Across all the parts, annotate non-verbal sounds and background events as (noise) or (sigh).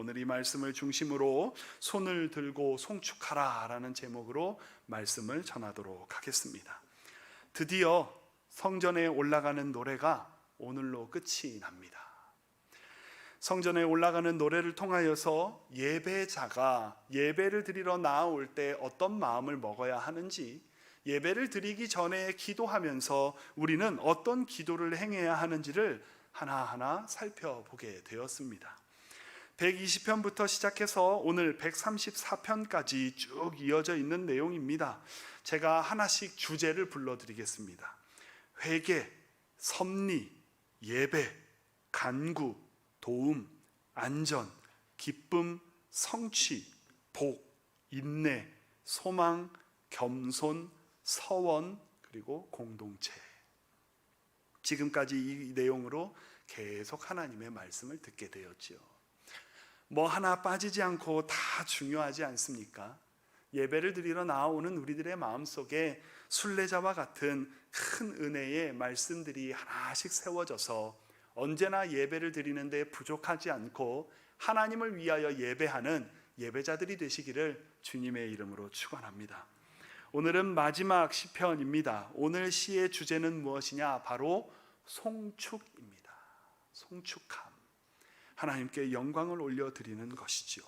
오늘 이 말씀을 중심으로 손을 들고 송축하라라는 제목으로 말씀을 전하도록 하겠습니다. 드디어 성전에 올라가는 노래가 오늘로 끝이 납니다. 성전에 올라가는 노래를 통하여서 예배자가 예배를 드리러 나올 때 어떤 마음을 먹어야 하는지 예배를 드리기 전에 기도하면서 우리는 어떤 기도를 행해야 하는지를 하나하나 살펴보게 되었습니다. 120편부터 시작해서 오늘 134편까지 쭉 이어져 있는 내용입니다. 제가 하나씩 주제를 불러드리겠습니다. 회개, 섭리, 예배, 간구, 도움, 안전, 기쁨, 성취, 복, 인내, 소망, 겸손, 서원, 그리고 공동체. 지금까지 이 내용으로 계속 하나님의 말씀을 듣게 되었지요. 뭐 하나 빠지지 않고 다 중요하지 않습니까? 예배를 드리러 나오는 우리들의 마음속에 순례자와 같은 큰 은혜의 말씀들이 하나씩 세워져서 언제나 예배를 드리는데 부족하지 않고 하나님을 위하여 예배하는 예배자들이 되시기를 주님의 이름으로 축원합니다. 오늘은 마지막 시편입니다. 오늘 시의 주제는 무엇이냐? 바로 송축입니다. 송축함. 하나님께 영광을 올려 드리는 것이죠.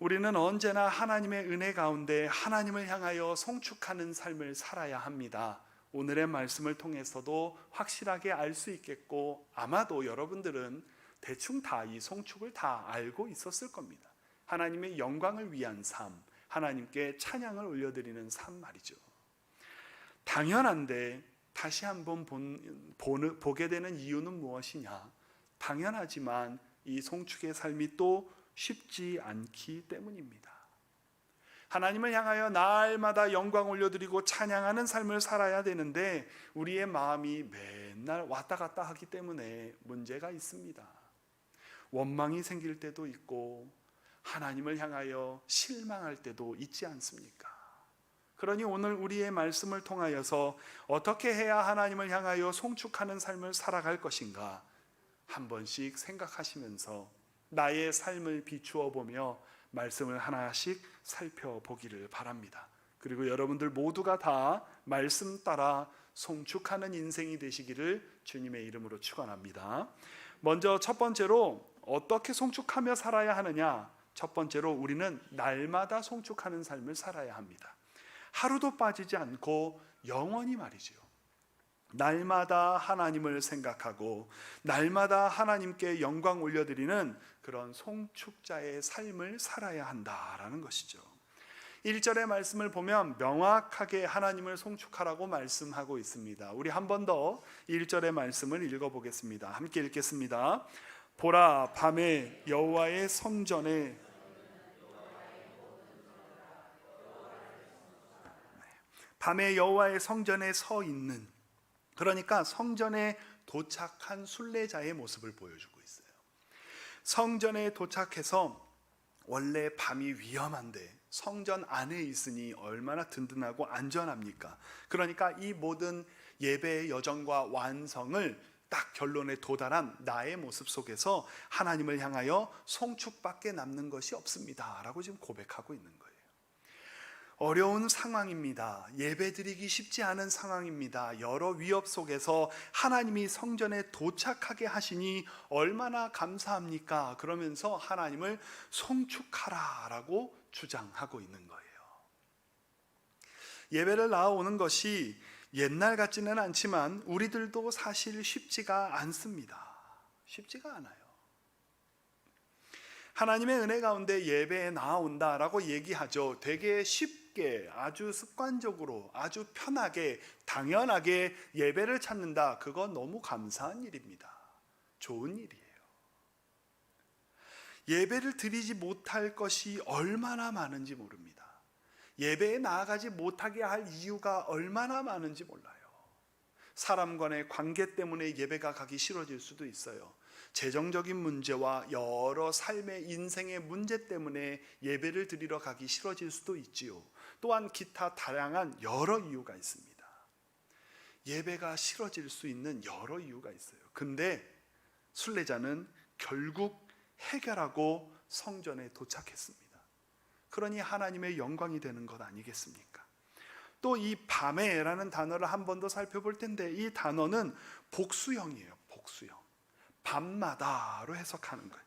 우리는 언제나 하나님의 은혜 가운데 하나님을 향하여 송축하는 삶을 살아야 합니다. 오늘의 말씀을 통해서도 확실하게 알 수 있겠고 아마도 여러분들은 대충 다 이 송축을 다 알고 있었을 겁니다. 하나님의 영광을 위한 삶, 하나님께 찬양을 올려드리는 삶 말이죠. 당연한데 다시 한번 보게 되는 이유는 무엇이냐? 당연하지만 이 송축의 삶이 또 쉽지 않기 때문입니다. 하나님을 향하여 날마다 영광 올려드리고 찬양하는 삶을 살아야 되는데 우리의 마음이 맨날 왔다 갔다 하기 때문에 문제가 있습니다. 원망이 생길 때도 있고 하나님을 향하여 실망할 때도 있지 않습니까? 그러니 오늘 우리의 말씀을 통하여서 어떻게 해야 하나님을 향하여 송축하는 삶을 살아갈 것인가 한 번씩 생각하시면서 나의 삶을 비추어 보며 말씀을 하나씩 살펴보기를 바랍니다. 그리고 여러분들 모두가 다 말씀 따라 송축하는 인생이 되시기를 주님의 이름으로 축원합니다. 먼저 첫 번째로 어떻게 송축하며 살아야 하느냐? 첫 번째로 우리는 날마다 송축하는 삶을 살아야 합니다. 하루도 빠지지 않고 영원히 말이지요. 날마다 하나님을 생각하고 날마다 하나님께 영광 올려드리는 그런 송축자의 삶을 살아야 한다라는 것이죠. 1절의 말씀을 보면 명확하게 하나님을 송축하라고 말씀하고 있습니다. 우리 한 번 더 1절의 말씀을 읽어 보겠습니다. 함께 읽겠습니다. 보라 밤에 여호와의 성전에 밤에 여호와의 성전에 서 있는 그러니까 성전에 도착한 순례자의 모습을 보여주고 있어요. 성전에 도착해서 원래 밤이 위험한데 성전 안에 있으니 얼마나 든든하고 안전합니까? 그러니까 이 모든 예배의 여정과 완성을 딱 결론에 도달한 나의 모습 속에서 하나님을 향하여 송축밖에 남는 것이 없습니다 라고 지금 고백하고 있는 거예요. 어려운 상황입니다. 예배드리기 쉽지 않은 상황입니다. 여러 위협 속에서 하나님이 성전에 도착하게 하시니 얼마나 감사합니까? 그러면서 하나님을 송축하라라고 주장하고 있는 거예요. 예배를 나오는 것이 옛날 같지는 않지만 우리들도 사실 쉽지가 않습니다. 쉽지가 않아요. 하나님의 은혜 가운데 예배에 나온다라고 얘기하죠. 되게 쉽 게 아주 습관적으로 아주 편하게 당연하게 예배를 찾는다. 그건 너무 감사한 일입니다. 좋은 일이에요. 예배를 드리지 못할 것이 얼마나 많은지 모릅니다. 예배에 나아가지 못하게 할 이유가 얼마나 많은지 몰라요. 사람 간의 관계 때문에 예배가 가기 싫어질 수도 있어요. 재정적인 문제와 여러 삶의 인생의 문제 때문에 예배를 드리러 가기 싫어질 수도 있지요. 또한 기타 다양한 여러 이유가 있습니다. 예배가 싫어질 수 있는 여러 이유가 있어요. 근데 순례자는 결국 해결하고 성전에 도착했습니다. 그러니 하나님의 영광이 되는 것 아니겠습니까? 또 이 밤에라는 단어를 한 번 더 살펴볼 텐데 이 단어는 복수형이에요. 복수형. 밤마다로 해석하는 거예요.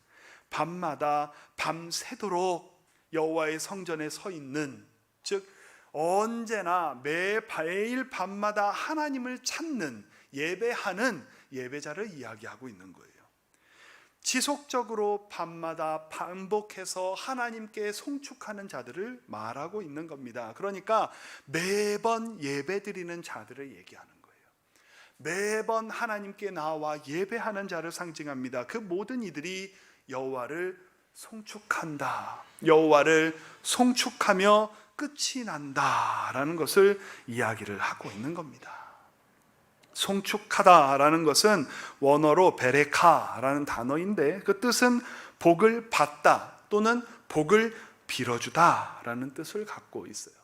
밤마다 밤새도록 여호와의 성전에 서 있는 즉 언제나 매일 밤마다 하나님을 찾는 예배하는 예배자를 이야기하고 있는 거예요. 지속적으로 밤마다 반복해서 하나님께 송축하는 자들을 말하고 있는 겁니다. 그러니까 매번 예배 드리는 자들을 얘기하는 거예요. 매번 하나님께 나와 예배하는 자를 상징합니다. 그 모든 이들이 여호와를 송축한다. 여호와를 송축하며 끝이 난다라는 것을 이야기를 하고 있는 겁니다. 송축하다라는 것은 원어로 베레카라는 단어인데 그 뜻은 복을 받다 또는 복을 빌어주다라는 뜻을 갖고 있어요.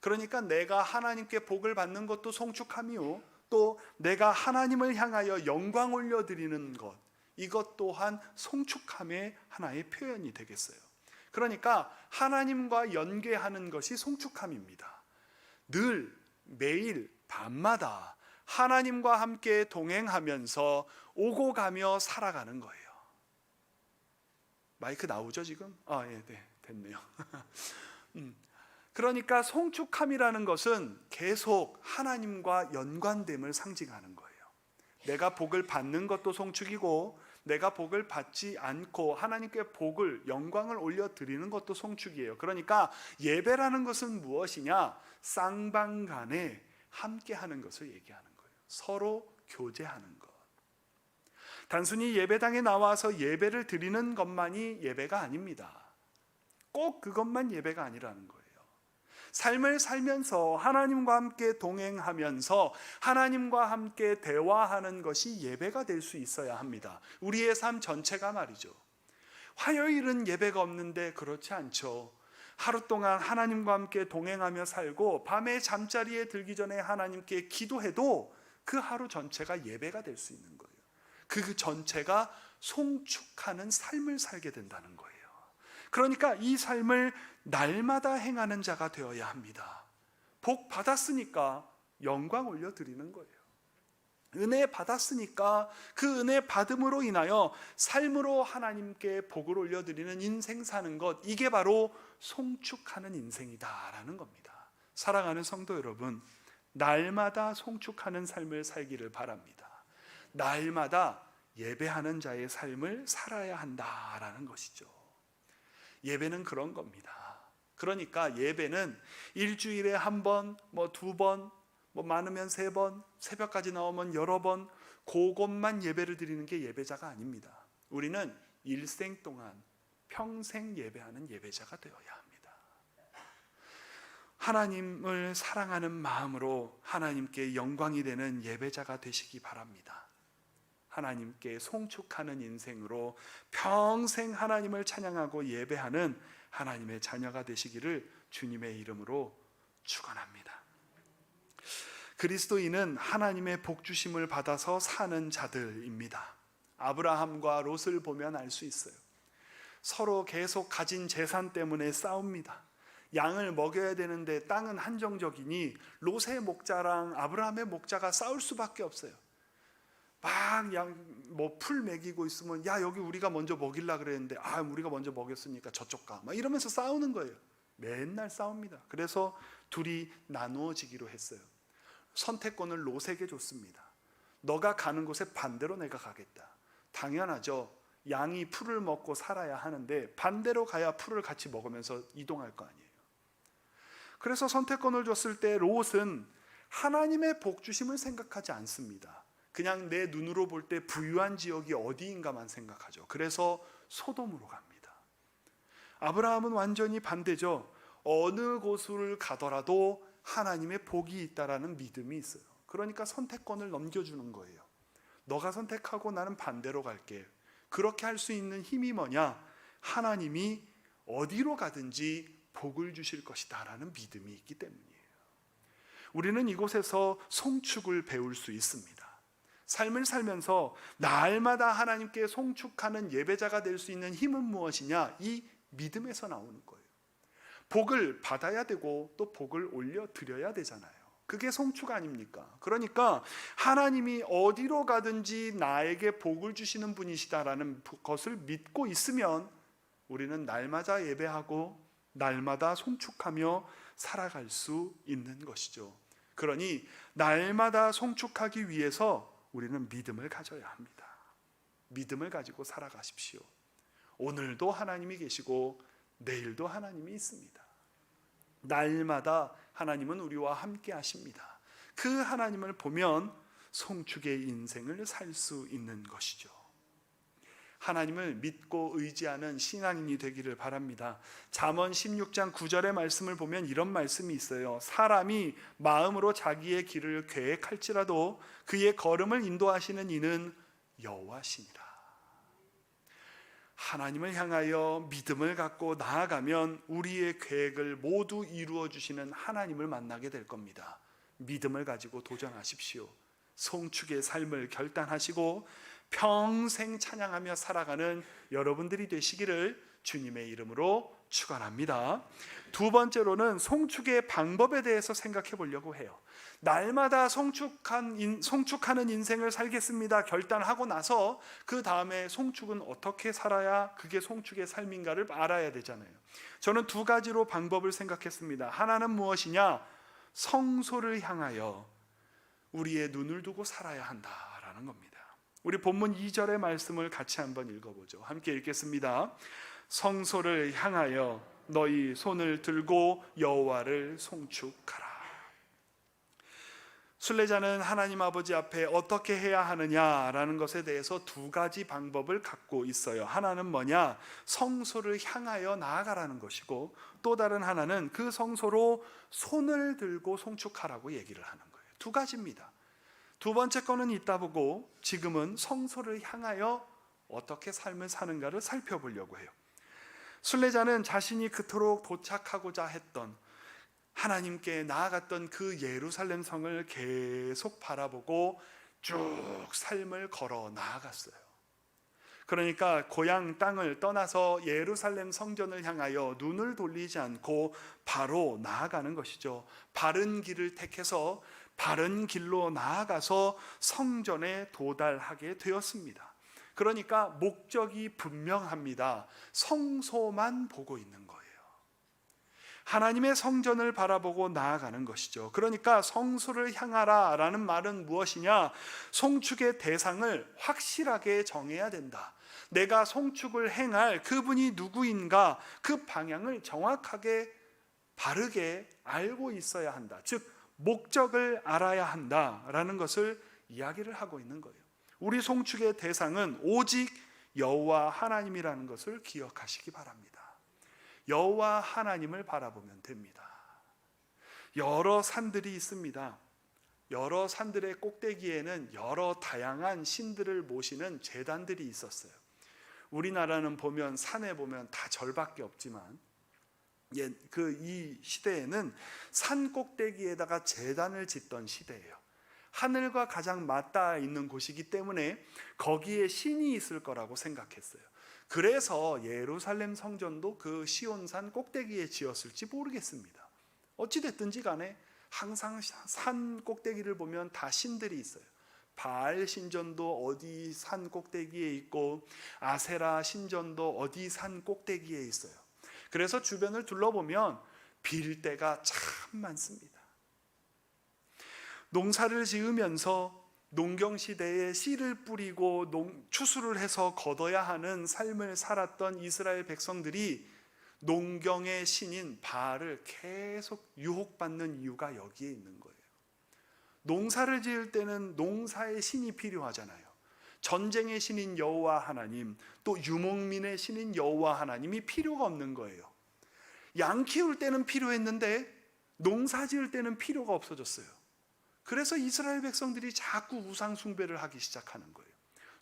그러니까 내가 하나님께 복을 받는 것도 송축함이요. 또 내가 하나님을 향하여 영광 올려드리는 것 이것 또한 송축함의 하나의 표현이 되겠어요. 그러니까 하나님과 연계하는 것이 송축함입니다. 늘 매일 밤마다 하나님과 함께 동행하면서 오고 가며 살아가는 거예요. 마이크 나오죠 지금? 아 예, 네, 됐네요. (laughs) 음, 그러니까 송축함이라는 것은 계속 하나님과 연관됨을 상징하는 거예요. 내가 복을 받는 것도 송축이고 내가 복을 받지 않고 하나님께 복을 영광을 올려 드리는 것도 송축이에요. 그러니까 예배라는 것은 무엇이냐? 쌍방간에 함께 하는 것을 얘기하는 거예요. 서로 교제하는 것. 단순히 예배당에 나와서 예배를 드리는 것만이 예배가 아닙니다. 꼭 그것만 예배가 아니라는 거예요. 삶을 살면서 하나님과 함께 동행하면서 하나님과 함께 대화하는 것이 예배가 될 수 있어야 합니다. 우리의 삶 전체가 말이죠. 화요일은 예배가 없는데 그렇지 않죠. 하루 동안 하나님과 함께 동행하며 살고 밤에 잠자리에 들기 전에 하나님께 기도해도 그 하루 전체가 예배가 될 수 있는 거예요. 그 전체가 송축하는 삶을 살게 된다는 거예요. 그러니까 이 삶을 날마다 행하는 자가 되어야 합니다. 복 받았으니까 영광 올려 드리는 거예요. 은혜 받았으니까 그 은혜 받음으로 인하여 삶으로 하나님께 복을 올려 드리는 인생 사는 것 이게 바로 송축하는 인생이다라는 겁니다. 사랑하는 성도 여러분, 날마다 송축하는 삶을 살기를 바랍니다. 날마다 예배하는 자의 삶을 살아야 한다라는 것이죠. 예배는 그런 겁니다. 그러니까 예배는 일주일에 한 번, 뭐 두 번, 뭐 많으면 세 번, 새벽까지 나오면 여러 번, 그것만 예배를 드리는 게 예배자가 아닙니다. 우리는 일생 동안 평생 예배하는 예배자가 되어야 합니다. 하나님을 사랑하는 마음으로 하나님께 영광이 되는 예배자가 되시기 바랍니다. 하나님께 송축하는 인생으로 평생 하나님을 찬양하고 예배하는 하나님의 자녀가 되시기를 주님의 이름으로 축원합니다. 그리스도인은 하나님의 복 주심을 받아서 사는 자들입니다. 아브라함과 롯을 보면 알 수 있어요. 서로 계속 가진 재산 때문에 싸웁니다. 양을 먹여야 되는데 땅은 한정적이니 롯의 목자랑 아브라함의 목자가 싸울 수밖에 없어요. 막양뭐풀 먹이고 있으면 야 여기 우리가 먼저 먹일라 그랬는데 아 우리가 먼저 먹였으니까 저쪽 가. 막 이러면서 싸우는 거예요. 맨날 싸웁니다. 그래서 둘이 나누어지기로 했어요. 선택권을 롯에게 줬습니다. 너가 가는 곳에 반대로 내가 가겠다. 당연하죠. 양이 풀을 먹고 살아야 하는데 반대로 가야 풀을 같이 먹으면서 이동할 거 아니에요. 그래서 선택권을 줬을 때 롯은 하나님의 복 주심을 생각하지 않습니다. 그냥 내 눈으로 볼 때 부유한 지역이 어디인가만 생각하죠. 그래서 소돔으로 갑니다. 아브라함은 완전히 반대죠. 어느 곳을 가더라도 하나님의 복이 있다라는 믿음이 있어요. 그러니까 선택권을 넘겨주는 거예요. 너가 선택하고 나는 반대로 갈게. 그렇게 할 수 있는 힘이 뭐냐? 하나님이 어디로 가든지 복을 주실 것이다라는 믿음이 있기 때문이에요. 우리는 이곳에서 송축을 배울 수 있습니다. 삶을 살면서 날마다 하나님께 송축하는 예배자가 될 수 있는 힘은 무엇이냐? 이 믿음에서 나오는 거예요. 복을 받아야 되고 또 복을 올려 드려야 되잖아요. 그게 송축 아닙니까? 그러니까 하나님이 어디로 가든지 나에게 복을 주시는 분이시다라는 것을 믿고 있으면 우리는 날마다 예배하고 날마다 송축하며 살아갈 수 있는 것이죠. 그러니 날마다 송축하기 위해서 우리는 믿음을 가져야 합니다. 믿음을 가지고 살아가십시오. 오늘도 하나님이 계시고 내일도 하나님이 있습니다. 날마다 하나님은 우리와 함께 하십니다. 그 하나님을 보면 송축의 인생을 살 수 있는 것이죠. 하나님을 믿고 의지하는 신앙인이 되기를 바랍니다. 잠언 16장 9절의 말씀을 보면 이런 말씀이 있어요. 사람이 마음으로 자기의 길을 계획할지라도 그의 걸음을 인도하시는 이는 여호와시니라. 하나님을 향하여 믿음을 갖고 나아가면 우리의 계획을 모두 이루어 주시는 하나님을 만나게 될 겁니다. 믿음을 가지고 도전하십시오. 송축의 삶을 결단하시고 평생 찬양하며 살아가는 여러분들이 되시기를 주님의 이름으로 축원합니다. 두 번째로는 송축의 방법에 대해서 생각해 보려고 해요. 날마다 송축한 인, 송축하는 인생을 살겠습니다. 결단하고 나서 그 다음에 송축은 어떻게 살아야 그게 송축의 삶인가를 알아야 되잖아요. 저는 두 가지로 방법을 생각했습니다. 하나는 무엇이냐? 성소를 향하여 우리의 눈을 두고 살아야 한다라는 겁니다. 우리 본문 2절의 말씀을 같이 한번 읽어보죠. 함께 읽겠습니다. 성소를 향하여 너희 손을 들고 여호와를 송축하라. 순례자는 하나님 아버지 앞에 어떻게 해야 하느냐라는 것에 대해서 두 가지 방법을 갖고 있어요. 하나는 뭐냐? 성소를 향하여 나아가라는 것이고 또 다른 하나는 그 성소로 손을 들고 송축하라고 얘기를 하는 거예요. 두 가지입니다. 두 번째 거는 이따 보고 지금은 성소를 향하여 어떻게 삶을 사는가를 살펴보려고 해요. 순례자는 자신이 그토록 도착하고자 했던 하나님께 나아갔던 그 예루살렘 성을 계속 바라보고 쭉 삶을 걸어 나아갔어요. 그러니까 고향 땅을 떠나서 예루살렘 성전을 향하여 눈을 돌리지 않고 바로 나아가는 것이죠. 바른 길을 택해서 바른 길로 나아가서 성전에 도달하게 되었습니다. 그러니까 목적이 분명합니다. 성소만 보고 있는 거예요. 하나님의 성전을 바라보고 나아가는 것이죠. 그러니까 성소를 향하라 라는 말은 무엇이냐? 송축의 대상을 확실하게 정해야 된다. 내가 송축을 행할 그분이 누구인가 그 방향을 정확하게 바르게 알고 있어야 한다. 즉, 목적을 알아야 한다라는 것을 이야기를 하고 있는 거예요. 우리 송축의 대상은 오직 여호와 하나님이라는 것을 기억하시기 바랍니다. 여호와 하나님을 바라보면 됩니다. 여러 산들이 있습니다. 여러 산들의 꼭대기에는 여러 다양한 신들을 모시는 제단들이 있었어요. 우리나라는 보면 산에 보면 다 절밖에 없지만 예, 그 이 시대에는 산 꼭대기에다가 제단을 짓던 시대예요. 하늘과 가장 맞닿아 있는 곳이기 때문에 거기에 신이 있을 거라고 생각했어요. 그래서 예루살렘 성전도 그 시온산 꼭대기에 지었을지 모르겠습니다. 어찌 됐든지 간에 항상 산 꼭대기를 보면 다 신들이 있어요. 바알 신전도 어디 산 꼭대기에 있고 아세라 신전도 어디 산 꼭대기에 있어요. 그래서 주변을 둘러보면 빌 때가 참 많습니다. 농사를 지으면서 농경 시대에 씨를 뿌리고 농, 추수를 해서 거둬야 하는 삶을 살았던 이스라엘 백성들이 농경의 신인 바알을 계속 유혹받는 이유가 여기에 있는 거예요. 농사를 지을 때는 농사의 신이 필요하잖아요. 전쟁의 신인 여호와 하나님, 또 유목민의 신인 여호와 하나님이 필요가 없는 거예요. 양 키울 때는 필요했는데 농사 지을 때는 필요가 없어졌어요. 그래서 이스라엘 백성들이 자꾸 우상 숭배를 하기 시작하는 거예요.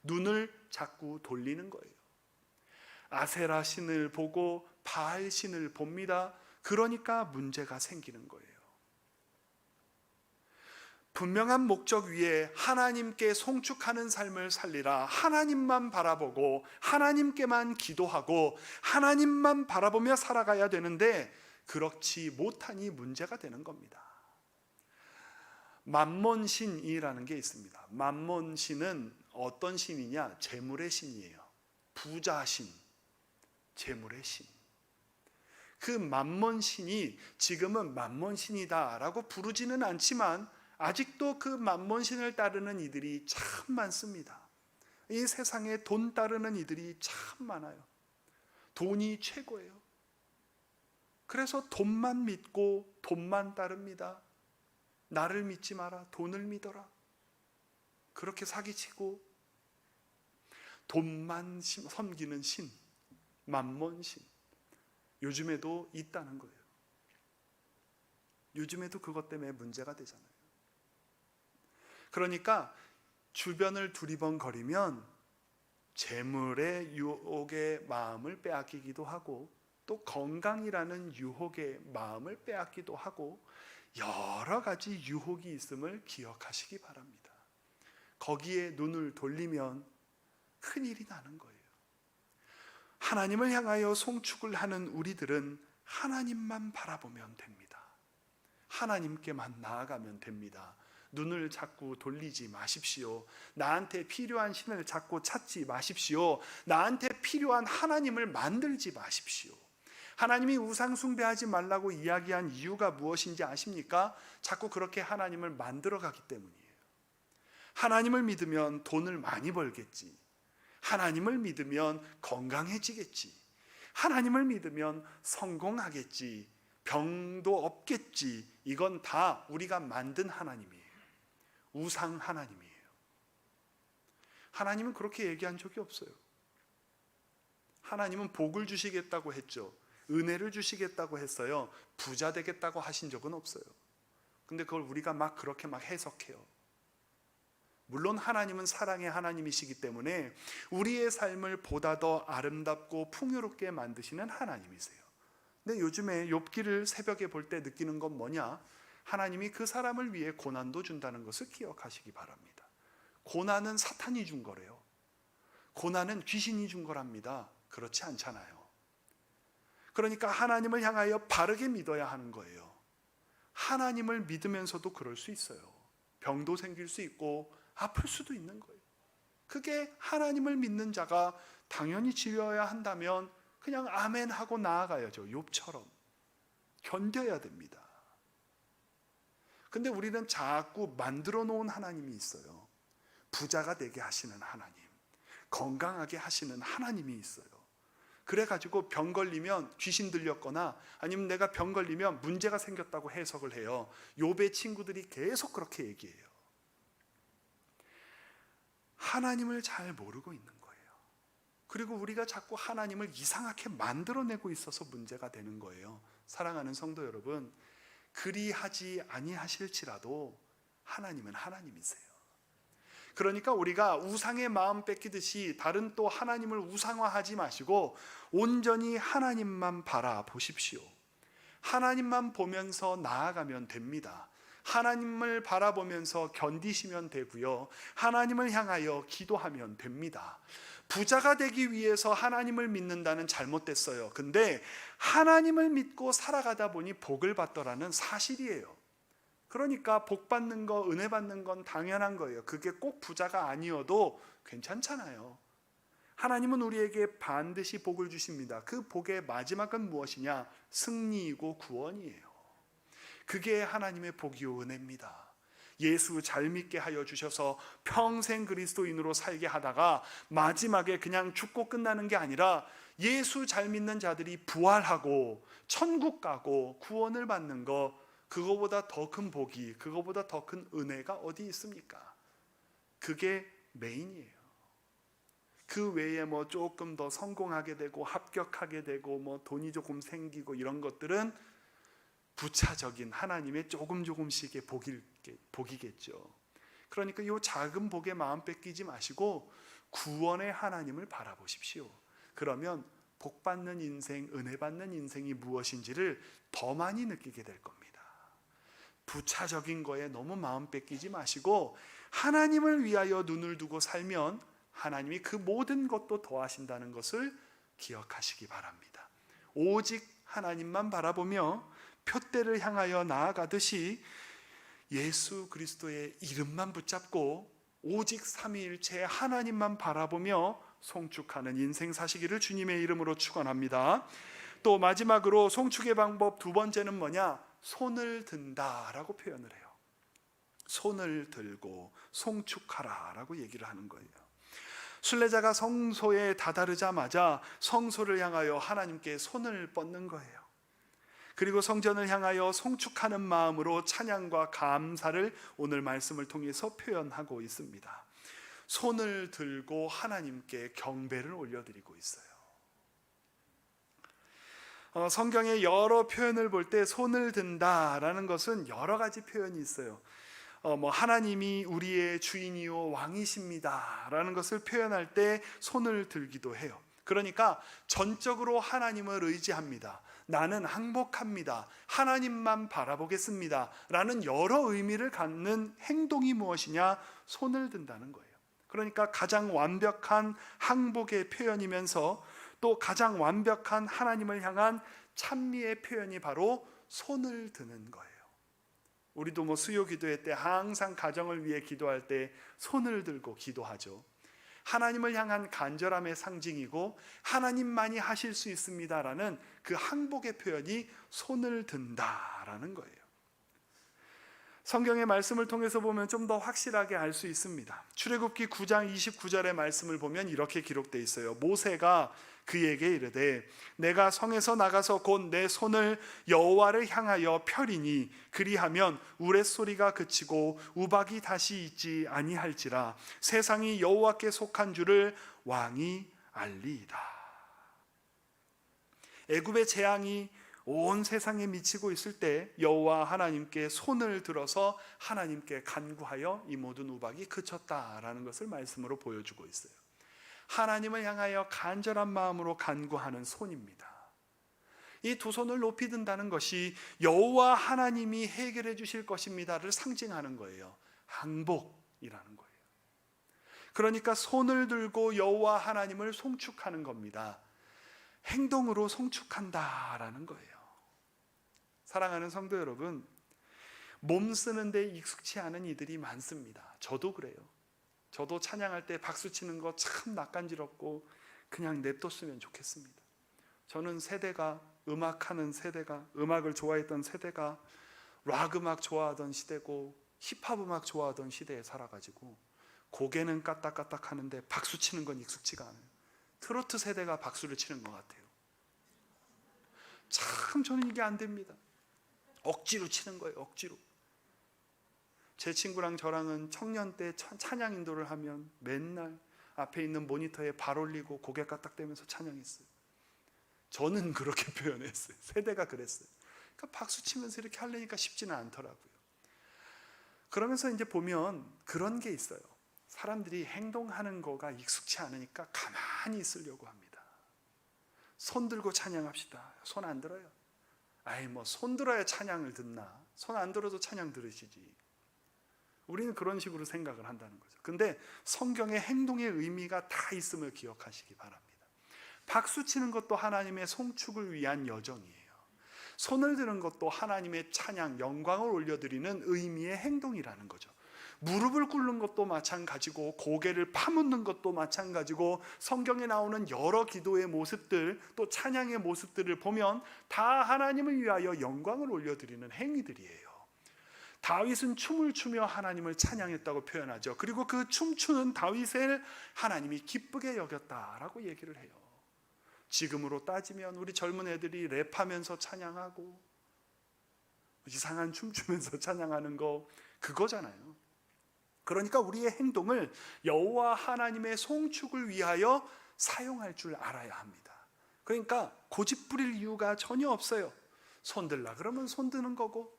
눈을 자꾸 돌리는 거예요. 아세라 신을 보고 바알 신을 봅니다. 그러니까 문제가 생기는 거예요. 분명한 목적 위에 하나님께 송축하는 삶을 살리라. 하나님만 바라보고 하나님께만 기도하고 하나님만 바라보며 살아가야 되는데 그렇지 못하니 문제가 되는 겁니다. 만몬신이라는 게 있습니다. 만몬신은 어떤 신이냐? 재물의 신이에요. 부자신, 재물의 신. 그 만몬신이 지금은 만몬신이다라고 부르지는 않지만 아직도 그 만몬신을 따르는 이들이 참 많습니다. 이 세상에 돈 따르는 이들이 참 많아요. 돈이 최고예요. 그래서 돈만 믿고 돈만 따릅니다. 나를 믿지 마라. 돈을 믿어라. 그렇게 사기치고 돈만 섬기는 신, 만몬신. 요즘에도 있다는 거예요. 요즘에도 그것 때문에 문제가 되잖아요. 그러니까 주변을 두리번거리면 재물의 유혹의 마음을 빼앗기기도 하고 또 건강이라는 유혹의 마음을 빼앗기도 하고 여러 가지 유혹이 있음을 기억하시기 바랍니다. 거기에 눈을 돌리면 큰일이 나는 거예요. 하나님을 향하여 송축을 하는 우리들은 하나님만 바라보면 됩니다. 하나님께만 나아가면 됩니다. 눈을 자꾸 돌리지 마십시오. 나한테 필요한 신을 자꾸 찾지 마십시오. 나한테 필요한 하나님을 만들지 마십시오. 하나님이 우상 숭배하지 말라고 이야기한 이유가 무엇인지 아십니까? 자꾸 그렇게 하나님을 만들어 가기 때문이에요. 하나님을 믿으면 돈을 많이 벌겠지. 하나님을 믿으면 건강해지겠지. 하나님을 믿으면 성공하겠지. 병도 없겠지. 이건 다 우리가 만든 하나님이에요. 우상 하나님이에요. 하나님은 그렇게 얘기한 적이 없어요. 하나님은 복을 주시겠다고 했죠. 은혜를 주시겠다고 했어요. 부자 되겠다고 하신 적은 없어요. 근데 그걸 우리가 막 그렇게 막 해석해요. 물론 하나님은 사랑의 하나님이시기 때문에 우리의 삶을 보다 더 아름답고 풍요롭게 만드시는 하나님이세요. 근데 요즘에 욥기를 새벽에 볼 때 느끼는 건 뭐냐? 하나님이 그 사람을 위해 고난도 준다는 것을 기억하시기 바랍니다. 고난은 사탄이 준 거래요. 고난은 귀신이 준 거랍니다. 그렇지 않잖아요. 그러니까 하나님을 향하여 바르게 믿어야 하는 거예요. 하나님을 믿으면서도 그럴 수 있어요. 병도 생길 수 있고 아플 수도 있는 거예요. 그게 하나님을 믿는 자가 당연히 지어야 한다면 그냥 아멘 하고 나아가야죠. 욥처럼 견뎌야 됩니다. 근데 우리는 자꾸 만들어 놓은 하나님이 있어요. 부자가 되게 하시는 하나님, 건강하게 하시는 하나님이 있어요. 그래가지고 병 걸리면 귀신 들렸거나 아니면 내가 병 걸리면 문제가 생겼다고 해석을 해요. 욥의 친구들이 계속 그렇게 얘기해요. 하나님을 잘 모르고 있는 거예요. 그리고 우리가 자꾸 하나님을 이상하게 만들어내고 있어서 문제가 되는 거예요. 사랑하는 성도 여러분, 그리하지 아니하실지라도 하나님은 하나님이세요. 그러니까 우리가 우상의 마음 뺏기듯이 다른 또 하나님을 우상화하지 마시고 온전히 하나님만 바라보십시오. 하나님만 보면서 나아가면 됩니다. 하나님을 바라보면서 견디시면 되고요. 하나님을 향하여 기도하면 됩니다. 부자가 되기 위해서 하나님을 믿는다는 잘못됐어요. 근데 하나님을 믿고 살아가다 보니 복을 받더라는 사실이에요. 그러니까 복 받는 거, 은혜 받는 건 당연한 거예요. 그게 꼭 부자가 아니어도 괜찮잖아요. 하나님은 우리에게 반드시 복을 주십니다. 그 복의 마지막은 무엇이냐? 승리이고 구원이에요. 그게 하나님의 복이요 은혜입니다. 예수 잘 믿게 하여 주셔서 평생 그리스도인으로 살게 하다가 마지막에 그냥 죽고 끝나는 게 아니라 예수 잘 믿는 자들이 부활하고 천국 가고 구원을 받는 거 그거보다 더 큰 복이 그거보다 더 큰 은혜가 어디 있습니까? 그게 메인이에요. 그 외에 뭐 조금 더 성공하게 되고 합격하게 되고 뭐 돈이 조금 생기고 이런 것들은 부차적인 하나님의 조금 조금씩의 복일, 복이겠죠. 그러니까 이 작은 복에 마음 뺏기지 마시고 구원의 하나님을 바라보십시오. 그러면 복 받는 인생, 은혜 받는 인생이 무엇인지를 더 많이 느끼게 될 겁니다. 부차적인 거에 너무 마음 뺏기지 마시고 하나님을 위하여 눈을 두고 살면 하나님이 그 모든 것도 더하신다는 것을 기억하시기 바랍니다. 오직 하나님만 바라보며 표대를 향하여 나아가듯이 예수 그리스도의 이름만 붙잡고 오직 삼위일체 하나님만 바라보며 송축하는 인생 사시기를 주님의 이름으로 축원합니다. 또 마지막으로 송축의 방법 두 번째는 뭐냐? 손을 든다라고 표현을 해요. 손을 들고 송축하라라고 얘기를 하는 거예요. 순례자가 성소에 다다르자마자 성소를 향하여 하나님께 손을 뻗는 거예요. 그리고 성전을 향하여 송축하는 마음으로 찬양과 감사를 오늘 말씀을 통해서 표현하고 있습니다. 손을 들고 하나님께 경배를 올려드리고 있어요. 어, 성경의 여러 표현을 볼 때 손을 든다라는 것은 여러 가지 표현이 있어요. 어, 뭐 하나님이 우리의 주인이요 왕이십니다라는 것을 표현할 때 손을 들기도 해요. 그러니까 전적으로 하나님을 의지합니다. 나는 항복합니다. 하나님만 바라보겠습니다. 라는 여러 의미를 갖는 행동이 무엇이냐? 손을 든다는 거예요. 그러니까 가장 완벽한 항복의 표현이면서 또 가장 완벽한 하나님을 향한 찬미의 표현이 바로 손을 드는 거예요. 우리도 뭐 수요 기도회 때 항상 가정을 위해 기도할 때 손을 들고 기도하죠. 하나님을 향한 간절함의 상징이고 하나님만이 하실 수 있습니다라는 그 항복의 표현이 손을 든다라는 거예요. 성경의 말씀을 통해서 보면 좀 더 확실하게 알 수 있습니다. 출애굽기 9장 29절의 말씀을 보면 이렇게 기록되어 있어요. 모세가 그에게 이르되 내가 성에서 나가서 곧 내 손을 여호와를 향하여 펴리니 그리하면 우레소리가 그치고 우박이 다시 있지 아니할지라 세상이 여호와께 속한 줄을 왕이 알리이다. 애굽의 재앙이 온 세상에 미치고 있을 때 여호와 하나님께 손을 들어서 하나님께 간구하여 이 모든 우박이 그쳤다라는 것을 말씀으로 보여주고 있어요. 하나님을 향하여 간절한 마음으로 간구하는 손입니다. 이 두 손을 높이 든다는 것이 여호와 하나님이 해결해 주실 것입니다를 상징하는 거예요. 항복이라는 거예요. 그러니까 손을 들고 여호와 하나님을 송축하는 겁니다. 행동으로 송축한다라는 거예요. 사랑하는 성도 여러분, 몸 쓰는데 익숙치 않은 이들이 많습니다. 저도 그래요. 저도 찬양할 때 박수 치는 거 참 낯간지럽고 그냥 냅뒀으면 좋겠습니다. 저는 세대가 음악하는 세대가 음악을 좋아했던 세대가 락 음악 좋아하던 시대고 힙합 음악 좋아하던 시대에 살아가지고 고개는 까딱까딱 하는데 박수 치는 건 익숙치가 않아요. 트로트 세대가 박수를 치는 것 같아요. 참 저는 이게 안 됩니다. 억지로 치는 거예요. 억지로. 제 친구랑 저랑은 청년 때 찬양 인도를 하면 맨날 앞에 있는 모니터에 발 올리고 고개 까딱대면서 찬양했어요. 저는 (laughs) 그렇게 표현했어요. 세대가 그랬어요. 그러니까 박수 치면서 이렇게 하려니까 쉽지는 않더라고요. 그러면서 이제 보면 그런 게 있어요. 사람들이 행동하는 거가 익숙치 않으니까 가만히 있으려고 합니다. 손 들고 찬양합시다. 손 안 들어요. 아이 뭐 손 들어야 찬양을 듣나? 손 안 들어도 찬양 들으시지. 우리는 그런 식으로 생각을 한다는 거죠. 근데 성경의 행동의 의미가 다 있음을 기억하시기 바랍니다. 박수 치는 것도 하나님의 송축을 위한 여정이에요. 손을 드는 것도 하나님의 찬양, 영광을 올려드리는 의미의 행동이라는 거죠. 무릎을 꿇는 것도 마찬가지고 고개를 파묻는 것도 마찬가지고 성경에 나오는 여러 기도의 모습들 또 찬양의 모습들을 보면 다 하나님을 위하여 영광을 올려드리는 행위들이에요. 다윗은 춤을 추며 하나님을 찬양했다고 표현하죠. 그리고 그 춤추는 다윗을 하나님이 기쁘게 여겼다라고 얘기를 해요. 지금으로 따지면 우리 젊은 애들이 랩하면서 찬양하고 이상한 춤추면서 (laughs) 찬양하는 거 그거잖아요. 그러니까 우리의 행동을 여호와 하나님의 송축을 위하여 사용할 줄 알아야 합니다. 그러니까 고집 부릴 이유가 전혀 없어요. 손 들라 그러면 손 드는 거고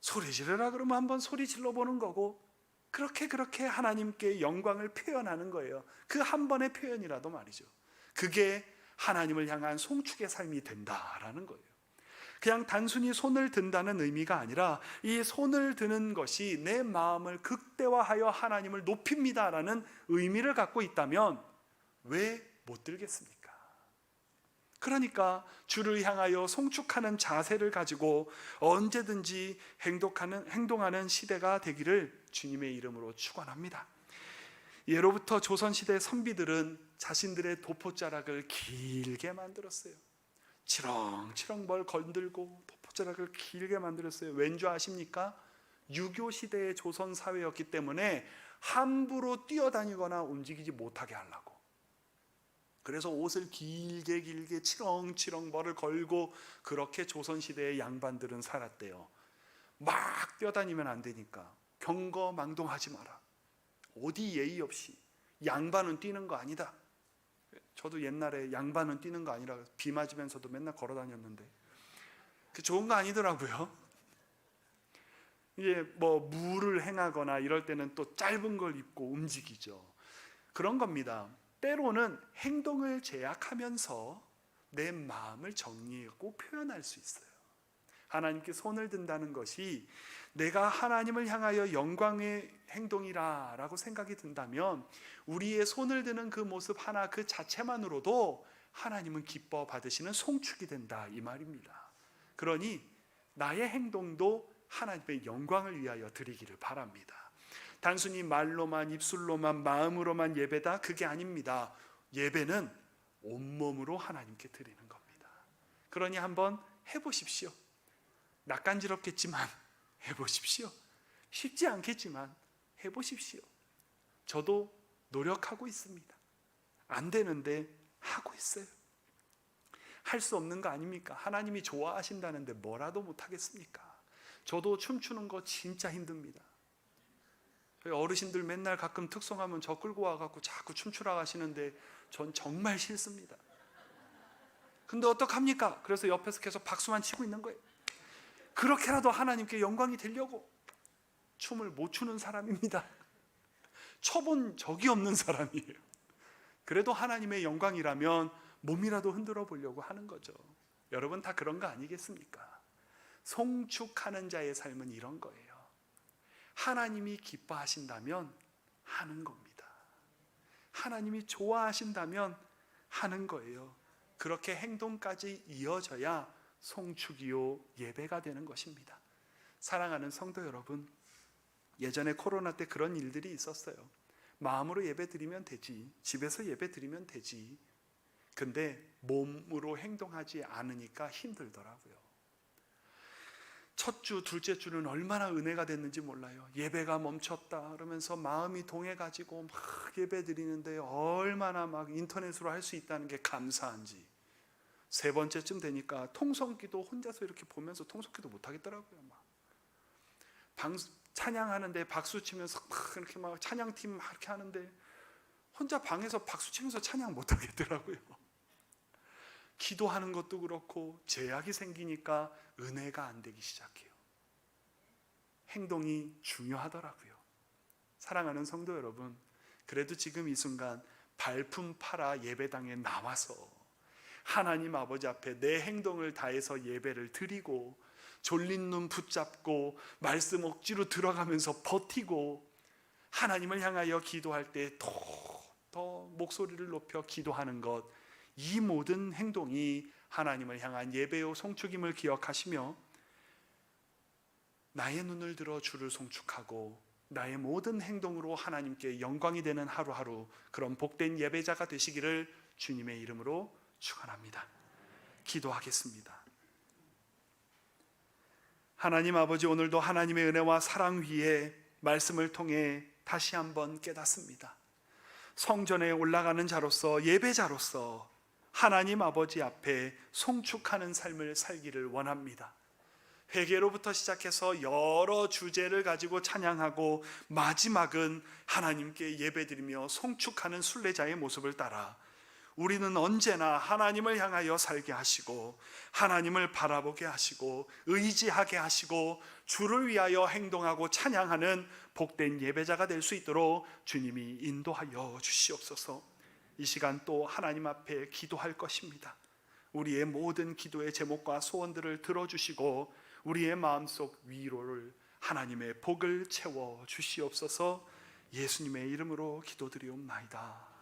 소리 지르라 그러면 한번 소리 질러 보는 거고 그렇게 그렇게 하나님께 영광을 표현하는 거예요. 그 한 번의 표현이라도 말이죠. 그게 하나님을 향한 송축의 삶이 된다라는 거예요. 그냥 단순히 손을 든다는 의미가 아니라 이 손을 드는 것이 내 마음을 극대화하여 하나님을 높입니다라는 의미를 갖고 있다면 왜 못 들겠습니까? 그러니까 주를 향하여 송축하는 자세를 가지고 언제든지 행동하는, 행동하는 시대가 되기를 주님의 이름으로 축원합니다. 예로부터 조선시대 선비들은 자신들의 도포자락을 길게 만들었어요. 치렁치렁 뭘 건들고 도포자락을 길게 만들었어요. 왠 줄 아십니까? 유교 시대의 조선 사회였기 때문에 함부로 뛰어다니거나 움직이지 못하게 하려고. 그래서 옷을 길게 길게 치렁치렁 벌을 걸고 그렇게 조선 시대의 양반들은 살았대요. 막 뛰어다니면 안 되니까 경거망동하지 마라. 어디 예의 없이 양반은 뛰는 거 아니다. 저도 옛날에 양반은 뛰는 거 아니라 비 맞으면서도 맨날 걸어 다녔는데 그 좋은 거 아니더라고요. 이게 뭐 무를 행하거나 이럴 때는 또 짧은 걸 입고 움직이죠. 그런 겁니다. 때로는 행동을 제약하면서 내 마음을 정리하고 표현할 수 있어요. 하나님께 손을 든다는 것이 내가 하나님을 향하여 영광의 행동이라라고 생각이 든다면 우리의 손을 드는 그 모습 하나 그 자체만으로도 하나님은 기뻐 받으시는 송축이 된다 이 말입니다. 그러니 나의 행동도 하나님의 영광을 위하여 드리기를 바랍니다. 단순히 말로만 입술로만 마음으로만 예배다 그게 아닙니다. 예배는 온몸으로 하나님께 드리는 겁니다. 그러니 한번 해 보십시오. 낯간지럽겠지만 해보십시오. 쉽지 않겠지만 해보십시오. 저도 노력하고 있습니다. 안 되는데 하고 있어요. 할 수 없는 거 아닙니까? 하나님이 좋아하신다는데 뭐라도 못하겠습니까? 저도 춤추는 거 진짜 힘듭니다. 어르신들 맨날 가끔 특송하면 저 끌고 와갖고 자꾸 춤추라 하시는데 전 정말 싫습니다. 근데 어떡합니까? 그래서 옆에서 계속 박수만 치고 있는 거예요. 그렇게라도 하나님께 영광이 되려고 춤을 못 추는 사람입니다. (laughs) 쳐본 적이 없는 사람이에요. 그래도 하나님의 영광이라면 몸이라도 흔들어 보려고 하는 거죠. 여러분 다 그런 거 아니겠습니까? 송축하는 자의 삶은 이런 거예요. 하나님이 기뻐하신다면 하는 겁니다. 하나님이 좋아하신다면 하는 거예요. 그렇게 행동까지 이어져야 송축이요 예배가 되는 것입니다. 사랑하는 성도 여러분, 예전에 코로나 때 그런 일들이 있었어요. 마음으로 예배 드리면 되지, 집에서 예배 드리면 되지. 근데 몸으로 행동하지 않으니까 힘들더라고요. 첫 주, 둘째 주는 얼마나 은혜가 됐는지 몰라요. 예배가 멈췄다 그러면서 마음이 동해가지고 막 예배 드리는데 얼마나 막 인터넷으로 할 수 있다는 게 감사한지. 세 번째쯤 되니까 통성기도 혼자서 이렇게 보면서 통성기도 못 하겠더라고요. 막 방, 찬양하는데 박수 치면서 막 이렇게 막 찬양팀 막 이렇게 하는데 혼자 방에서 박수 치면서 찬양 못 하겠더라고요. (laughs) 기도하는 것도 그렇고 제약이 생기니까 은혜가 안 되기 시작해요. 행동이 중요하더라고요. 사랑하는 성도 여러분, 그래도 지금 이 순간 발품 팔아 예배당에 나와서 하나님 아버지 앞에 내 행동을 다해서 예배를 드리고 졸린 눈 붙잡고 말씀 억지로 들어가면서 버티고 하나님을 향하여 기도할 때더 더 목소리를 높여 기도하는 것. 이 모든 행동이 하나님을 향한 예배요 송축임을 기억하시며 나의 눈을 들어 주를 송축하고 나의 모든 행동으로 하나님께 영광이 되는 하루하루 그런 복된 예배자가 되시기를 주님의 이름으로 축원합니다. 기도하겠습니다. 하나님 아버지 오늘도 하나님의 은혜와 사랑 위에 말씀을 통해 다시 한번 깨닫습니다. 성전에 올라가는 자로서 예배자로서 하나님 아버지 앞에 송축하는 삶을 살기를 원합니다. 회개로부터 시작해서 여러 주제를 가지고 찬양하고 마지막은 하나님께 예배드리며 송축하는 순례자의 모습을 따라 우리는 언제나 하나님을 향하여 살게 하시고 하나님을 바라보게 하시고 의지하게 하시고 주를 위하여 행동하고 찬양하는 복된 예배자가 될 수 있도록 주님이 인도하여 주시옵소서. 이 시간 또 하나님 앞에 기도할 것입니다. 우리의 모든 기도의 제목과 소원들을 들어주시고 우리의 마음속 위로를 하나님의 복을 채워 주시옵소서 예수님의 이름으로 기도드리옵나이다.